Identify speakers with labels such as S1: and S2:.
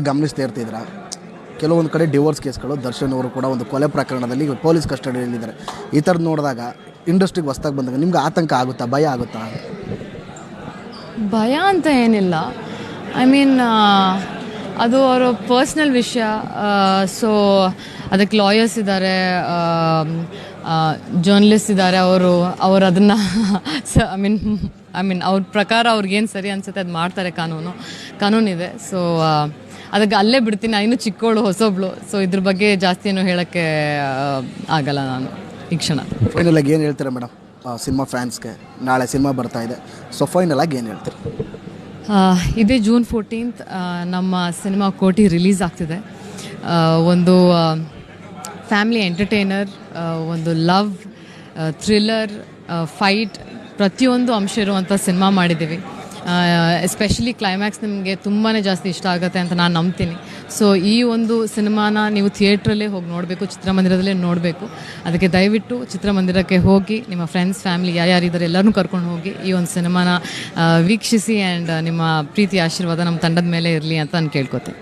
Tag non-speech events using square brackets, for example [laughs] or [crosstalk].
S1: ಗಮನಿಸ್ತಾ ಇರ್ತಿದ್ರ. ಕೆಲವೊಂದು ಕಡೆ ಡಿವೋರ್ಸ್ ಕೇಸ್ಗಳು, ದರ್ಶನ್ ಅವರು ಕೂಡ ಒಂದು ಕೊಲೆ ಪ್ರಕರಣದಲ್ಲಿ ಪೊಲೀಸ್ ಕಸ್ಟಡಿಯಲ್ಲಿದ್ದಾರೆ ಈ ಥರದ್ದು ನೋಡಿದಾಗ ಇಂಡಸ್ಟ್ರಿಗೆ ಹೊಸ್ದಾಗಿ ಬಂದಾಗ ನಿಮ್ಗೆ ಆತಂಕ ಆಗುತ್ತಾ, ಭಯ ಆಗುತ್ತಾ?
S2: ಭಯ ಅಂತ ಏನಿಲ್ಲ. ಐ ಮೀನ್ ಅದು ಅವರ ಪರ್ಸ್ನಲ್ ವಿಷಯ ಸೊ ಅದಕ್ಕೆ ಲಾಯರ್ಸ್ ಇದ್ದಾರೆ ಜರ್ನಲಿಸ್ಟ್ ಇದ್ದಾರೆ ಅವರು ಅವರು ಅದನ್ನು [laughs] ಸ ಐ ಮೀನ್ ಐ ಮೀನ್ ಅವ್ರ ಪ್ರಕಾರ ಅವ್ರಿಗೇನು ಸರಿ ಅನ್ಸುತ್ತೆ ಅದು ಮಾಡ್ತಾರೆ ಕಾನೂನು ಕಾನೂನಿದೆ ಸೊ ಅದಕ್ಕೆ ಅಲ್ಲೇ ಬಿಡ್ತೀನಿ. ನಾನು ಇನ್ನೂ ಚಿಕ್ಕವಳು ಹೊಸೊಬ್ಳು. ಸೊ ಇದ್ರ ಬಗ್ಗೆ ಜಾಸ್ತಿ ಏನು ಹೇಳೋಕ್ಕೆ ಆಗಲ್ಲ ನಾನು ಈ ಕ್ಷಣ.
S1: ಫೈನಲ್ ಆಗಿ ಏನು ಹೇಳ್ತೀರಾ ಮೇಡಮ್? ಸಿನಿಮಾ ಫ್ಯಾನ್ಸ್ಗೆ. ನಾಳೆ ಸಿನಿಮಾ ಬರ್ತಾ ಇದೆ. ಸೊ ಫೈನಲ್ ಆಗಿ ಏನು ಹೇಳ್ತೀರಿ?
S2: ಇದೇ ಜೂನ್ ಫೋರ್ಟೀನ್ತ್ ನಮ್ಮ ಸಿನಿಮಾ ಕೋಟಿ ರಿಲೀಸ್ ಆಗ್ತಿದೆ. ಒಂದು ಫ್ಯಾಮಿಲಿ ಎಂಟರ್ಟೈನರ್ ಒಂದು ಲವ್ ಥ್ರಿಲ್ಲರ್ ಫೈಟ್ ಪ್ರತಿಯೊಂದು ಅಂಶ ಇರುವಂಥ ಸಿನಿಮಾ ಮಾಡಿದ್ದೀವಿ. ಎಸ್ಪೆಷಲಿ ಕ್ಲೈಮ್ಯಾಕ್ಸ್ ನಿಮಗೆ ತುಂಬಾ ಜಾಸ್ತಿ ಇಷ್ಟ ಆಗುತ್ತೆ ಅಂತ ನಾನು ನಂಬ್ತೀನಿ. ಸೊ ಈ ಒಂದು ಸಿನಿಮಾನ ನೀವು ಥಿಯೇಟ್ರಲ್ಲೇ ಹೋಗಿ ನೋಡಬೇಕು, ಚಿತ್ರಮಂದಿರದಲ್ಲೇ ನೋಡಬೇಕು. ಅದಕ್ಕೆ ದಯವಿಟ್ಟು ಚಿತ್ರಮಂದಿರಕ್ಕೆ ಹೋಗಿ, ನಿಮ್ಮ ಫ್ರೆಂಡ್ಸ್ ಫ್ಯಾಮಿಲಿ ಯಾರ್ಯಾರಿದ್ದಾರೆ ಎಲ್ಲರನ್ನೂ ಕರ್ಕೊಂಡು ಹೋಗಿ ಈ ಒಂದು ಸಿನಿಮಾನ ವೀಕ್ಷಿಸಿ ಆ್ಯಂಡ್ ನಿಮ್ಮ ಪ್ರೀತಿ, ಆಶೀರ್ವಾದ ನಮ್ಮ ತಂಡದ ಮೇಲೆ ಇರಲಿ ಅಂತ ನಾನು ಕೇಳ್ಕೊತೆ